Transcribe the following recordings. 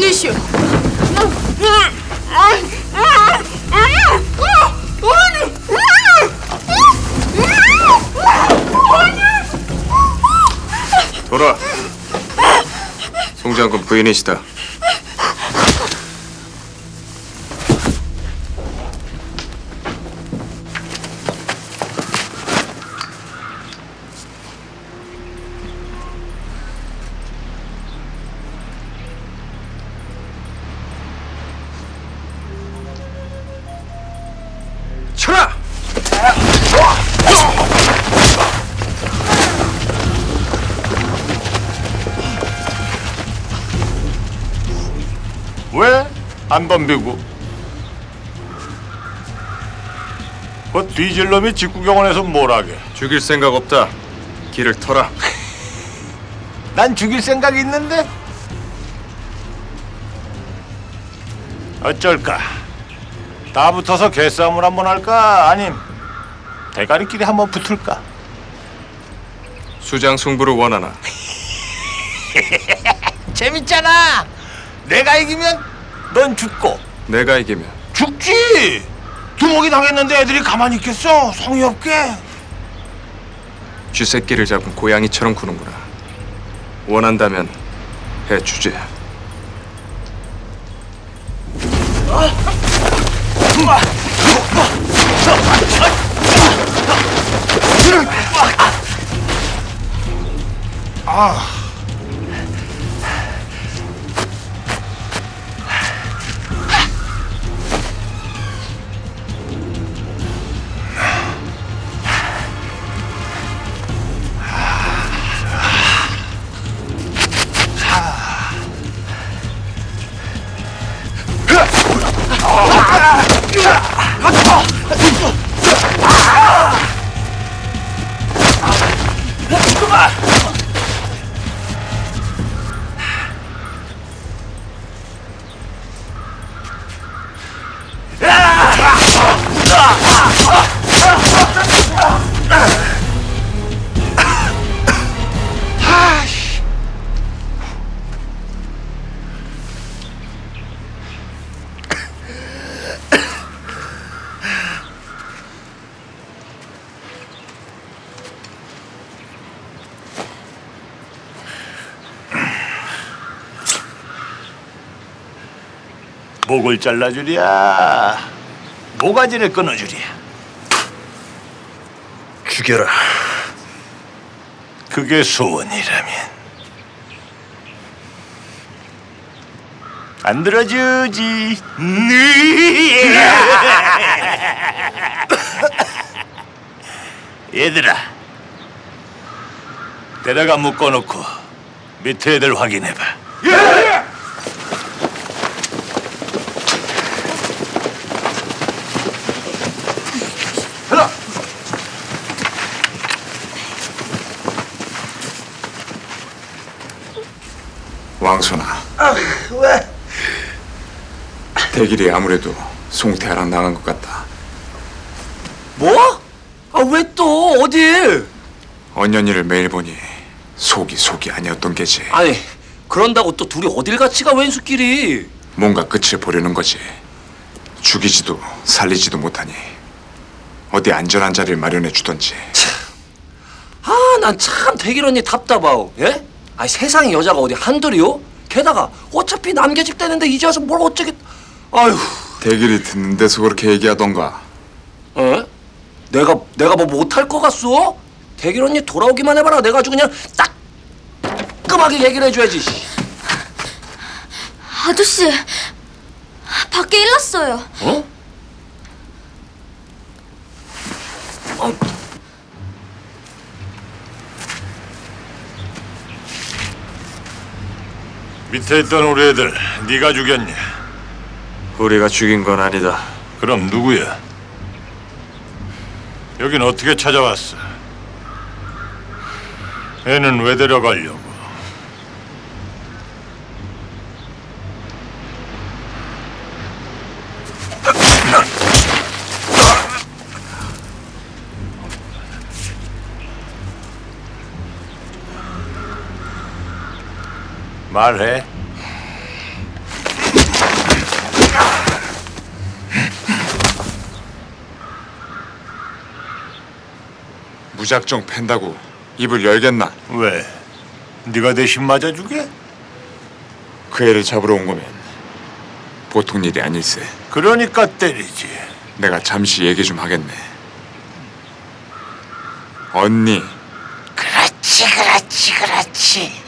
니슈. 돌아. 송 장군 부인이시다. 안 덤비고? 그 뒤질 놈이 직구경원에서 뭘 하게? 죽일 생각 없다. 길을 터라. 난 죽일 생각이 있는데? 어쩔까? 다 붙어서 개싸움을 한번 할까? 아님 대가리끼리 한번 붙을까? 수장 승부를 원하나. 재밌잖아. 내가 이기면 넌 죽고 내가 이기면 죽지. 두목이 당했는데 애들이 가만히 있겠어? 성의 없게. 쥐새끼를 잡은 고양이처럼 구는구나. 원한다면 해주지. 목을 잘라주랴. 모가지를 끊어주랴. 죽여라. 그게 소원이라면 안 들어주지. 얘들아, 데려가 묶어놓고 밑에 애들 확인해봐. 왕손아. 왜? 대길이 아무래도 송태하랑 나간 것 같다. 뭐? 아 왜 또 어딜? 언년이를 매일 보니 속이 속이 아니었던 게지. 아니 그런다고 또 둘이 어딜 같이 가 왼수끼리? 뭔가 끝을 보려는 거지. 죽이지도 살리지도 못하니 어디 안전한 자리를 마련해 주던지. 아 난 참 대길 언니 답답하오. 예? 아니 세상에 여자가 어디 한둘이요? 게다가 어차피 남계집 되는데 이제 와서 뭘 어쩌겠? 아휴, 대길이 듣는 데서 그렇게 얘기하던가. 에? 내가 내가 뭐 못할 것 같소? 대길 언니 돌아오기만 해봐라. 내가 아주 그냥 따끔하게 얘기를 해줘야지. 아저씨, 밖에 일 났어요. 어? 아, 밑에 있던 우리 애들 네가 죽였냐? 우리가 죽인 건 아니다. 그럼 누구야? 여긴 어떻게 찾아왔어? 애는 왜 데려가려고? 말해. 무작정 팬다고 입을 열겠나? 왜? 네가 대신 맞아주게? 그 애를 잡으러 온 거면 보통 일이 아닐세. 그러니까 때리지. 내가 잠시 얘기 좀 하겠네. 언니, 그렇지, 그렇지, 그렇지.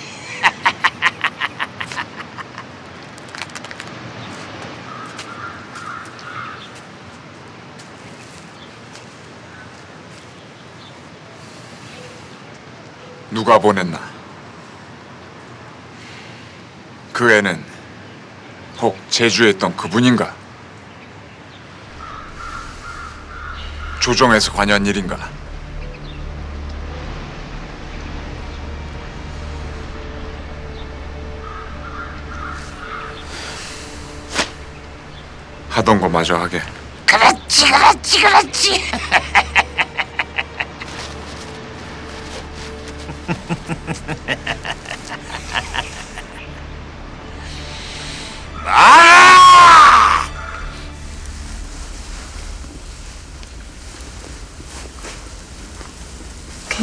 누가 보냈나? 그 애는 혹 제주에 있던 그분인가? 조정에서 관여한 일인가? 하던 거 마저 하게. 그렇지, 그렇지, 그렇지.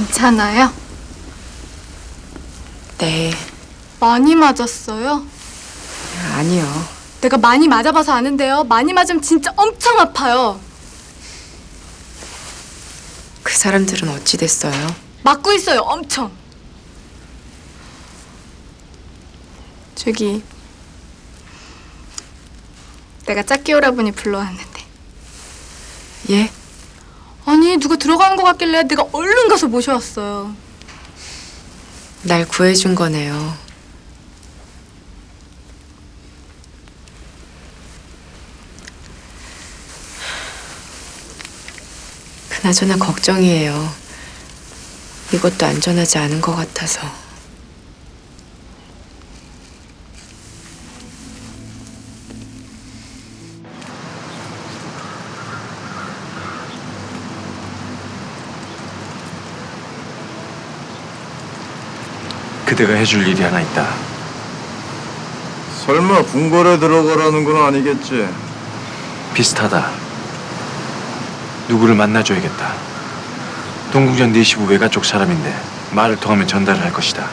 괜찮아요? 네, 많이 맞았어요? 아니요. 내가 많이 맞아봐서 아는데요. 많이 맞으면 진짜 엄청 아파요. 그 사람들은 어찌 됐어요? 맞고 있어요, 엄청. 저기 내가 짝기 오라버니 불러왔는데 예? 아니 누가 들어가는 것 같길래 내가 얼른 가서 모셔왔어요. 날 구해준 거네요. 그나저나 걱정이에요. 이것도 안전하지 않은 것 같아서. 그대가 해줄 일이 하나 있다. 설마 궁궐에 들어가라는 건 아니겠지? 비슷하다. 누구를 만나줘야겠다. 동궁전 네시부 외가 쪽 사람인데 말을 통하면 전달을 할 것이다.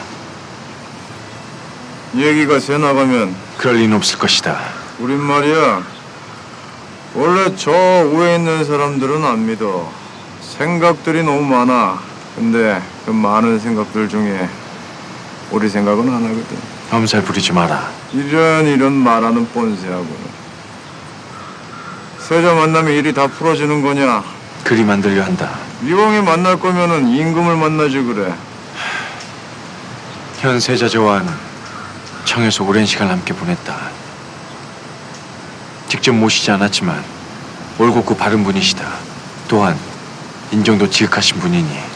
얘기가 새 나가면 그럴 리는 없을 것이다. 우린 말이야 원래 저 위에 있는 사람들은 안 믿어 생각들이 너무 많아 근데 그 많은 생각들 중에 우리 생각은 하나거든 엄살 부리지 마라. 이런 이런 말하는 뻔세하고는 세자 만나면 일이 다 풀어지는 거냐 그리 만들려 한다. 이왕에 만날 거면은 임금을 만나지 그래 현 세자 저와는 청에서 오랜 시간 함께 보냈다. 직접 모시지 않았지만 올곧고 바른 분이시다. 또한 인정도 지극하신 분이니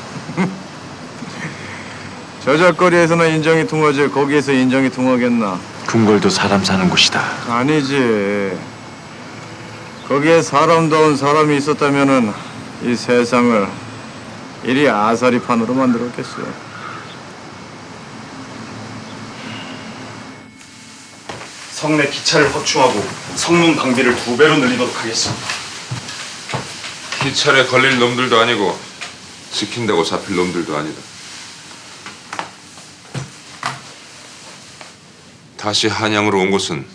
저작거리에서는 인정이 통하지 거기에서 인정이 통하겠나 궁궐도 사람 사는 곳이다. 아니지. 거기에 사람다운 사람이 있었다면은 이 세상을 이리 아사리판으로 만들었겠어. 성내 기차를 확충하고 성문 방비를 두 배로 늘리도록 하겠습니다. 기찰에 걸릴 놈들도 아니고 지킨다고 잡힐 놈들도 아니다. 다시 한양으로 온 것은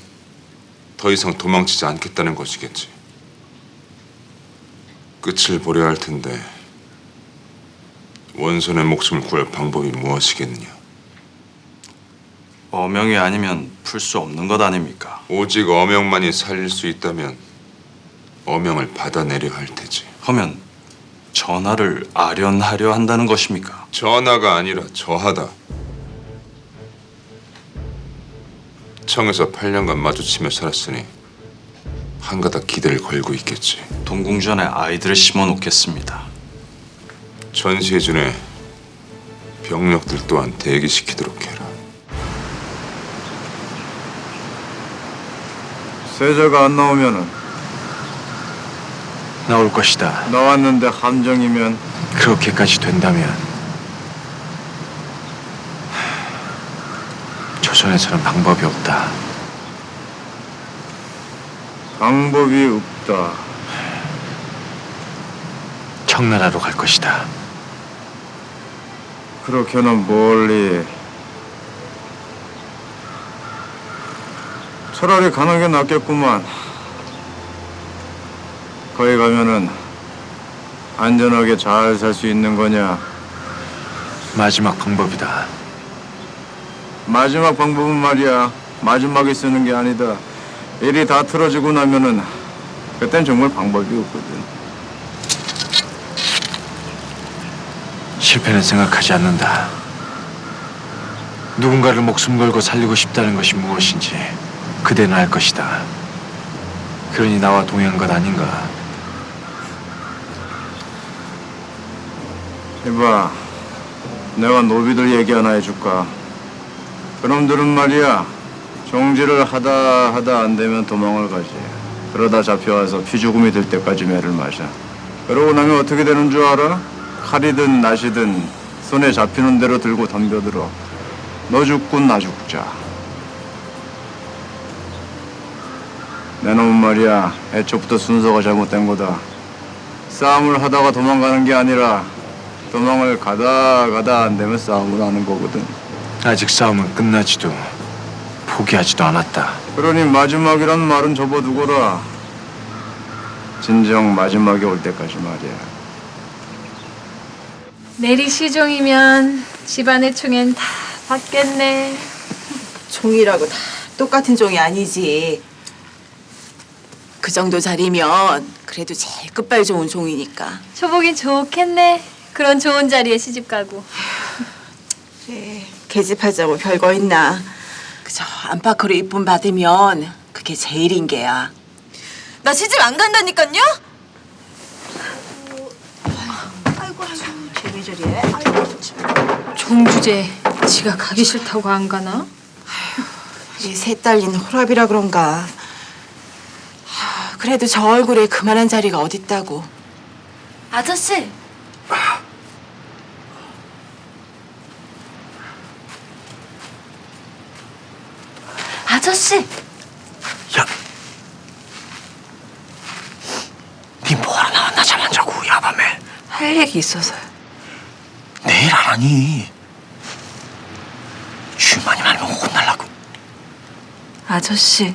더 이상 도망치지 않겠다는 것이겠지. 끝을 보려야 할 텐데 원손의 목숨을 구할 방법이 무엇이겠느냐? 어명이 아니면 풀 수 없는 것 아닙니까? 오직 어명만이 살릴 수 있다면 어명을 받아내려 할 테지. 하면 전하를 아련하려 한다는 것입니까? 전하가 아니라 저하다. 청에서 8년간 마주치며 살았으니 한가닥 기대를 걸고 있겠지. 동궁전에 아이들을 심어 놓겠습니다. 전시해준에 병력들 또한 대기시키도록 해라. 세자가 안 나오면은 나올 것이다. 나왔는데 함정이면 그렇게까지 된다면 하, 조선에서는 방법이 없다. 방법이 없다. 청나라로 갈 것이다. 그렇게는 멀리. 차라리 가는 게 낫겠구만. 거기 가면은 안전하게 잘 살 수 있는 거냐? 마지막 방법이다. 마지막 방법은 말이야. 마지막에 쓰는 게 아니다. 일이 다 틀어지고 나면은 그땐 정말 방법이 없거든. 실패는 생각하지 않는다. 누군가를 목숨 걸고 살리고 싶다는 것이 무엇인지 그대는 알 것이다. 그러니 나와 동의한 것 아닌가? 이봐, 내가 노비들 얘기 하나 해줄까? 그놈들은 말이야, 정지를 하다 하다 안 되면 도망을 가지. 그러다 잡혀와서 피죽음이 될 때까지 매를 마셔. 그러고 나면 어떻게 되는 줄 알아? 칼이든 낫이든 손에 잡히는 대로 들고 덤벼들어. 너 죽군 나 죽자. 내 놈은 말이야, 애초부터 순서가 잘못된 거다. 싸움을 하다가 도망가는 게 아니라 도망을 가다 가다 안 되면 싸움을 하는 거거든. 아직 싸움은 끝나지도 포기하지도 않았다. 그러니 마지막이란 말은 접어두거라. 진정 마지막이 올 때까지 말이야. 내리 시종이면 집안의 총엔 다 받겠네. 종이라고 다 똑같은 종이 아니지. 그 정도 자리면 그래도 제일 끝발 좋은 종이니까. 초보긴 좋겠네. 그런 좋은 자리에 시집 가고. 그래, 계집하자고 별거 있나. 그저 안팎으로 이쁨 받으면 그게 제일인 게야. 나 시집 안 간다니까요? 아이고 아이고 쟤왜 저래? 아이고 참. 종주제 지가 가기 싫다고 안 가나? 이세 딸린 호랍이라 그런가. 하, 그래도 저 얼굴에 그만한 자리가 어딨다고. 아저씨, 아저씨, 니 뭐하러 나왔나 잠 안 자고 야밤에 할 얘기 있어서요. 내일 안 하니 쥐만이 말면 혼날라고 아저씨.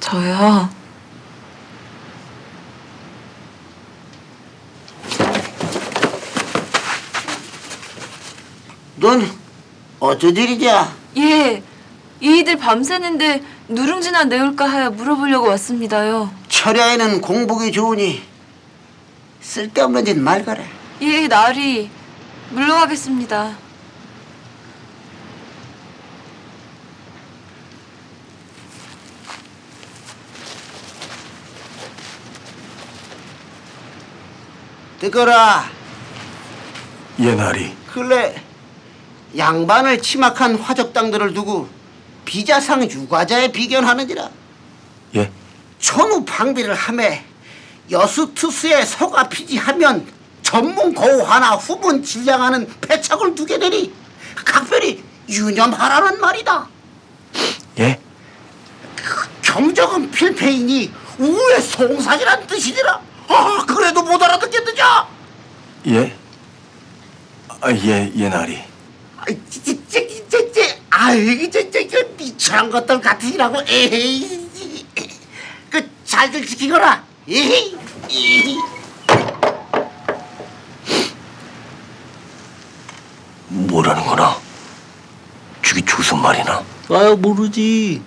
저요. 넌 어쩐 일이냐? 예, 이들 밤새는데 누룽지나 내올까 하여 물어보려고 왔습니다요. 철야에는 공복이 좋으니 쓸데없는 짓 말거라. 예, 나리 물러가겠습니다. 듣거라. 예나리 근래 양반을 침악한 화적당들을 두고 비자상 유과자에 비견하는지라. 예? 천우 방비를 하매 여수 투수에 서가 피지하면 전문 거우 하나 후문 질량하는 패착을 두게 되니 각별히 유념하라는 말이다. 예? 경적은 필패이니 우의 송사이란 뜻이니라. 아 그래도 못 알아듣겠느냐? 예? 아, 예, 예나리 아이, 찌찌찌찌찌 아이 저저저 미천한 것들 같으시라고. 에이. 그 잘들 지키거라. 에이. 에이. 뭐라는 거나? 죽이 죽선 말이나? 아유 모르지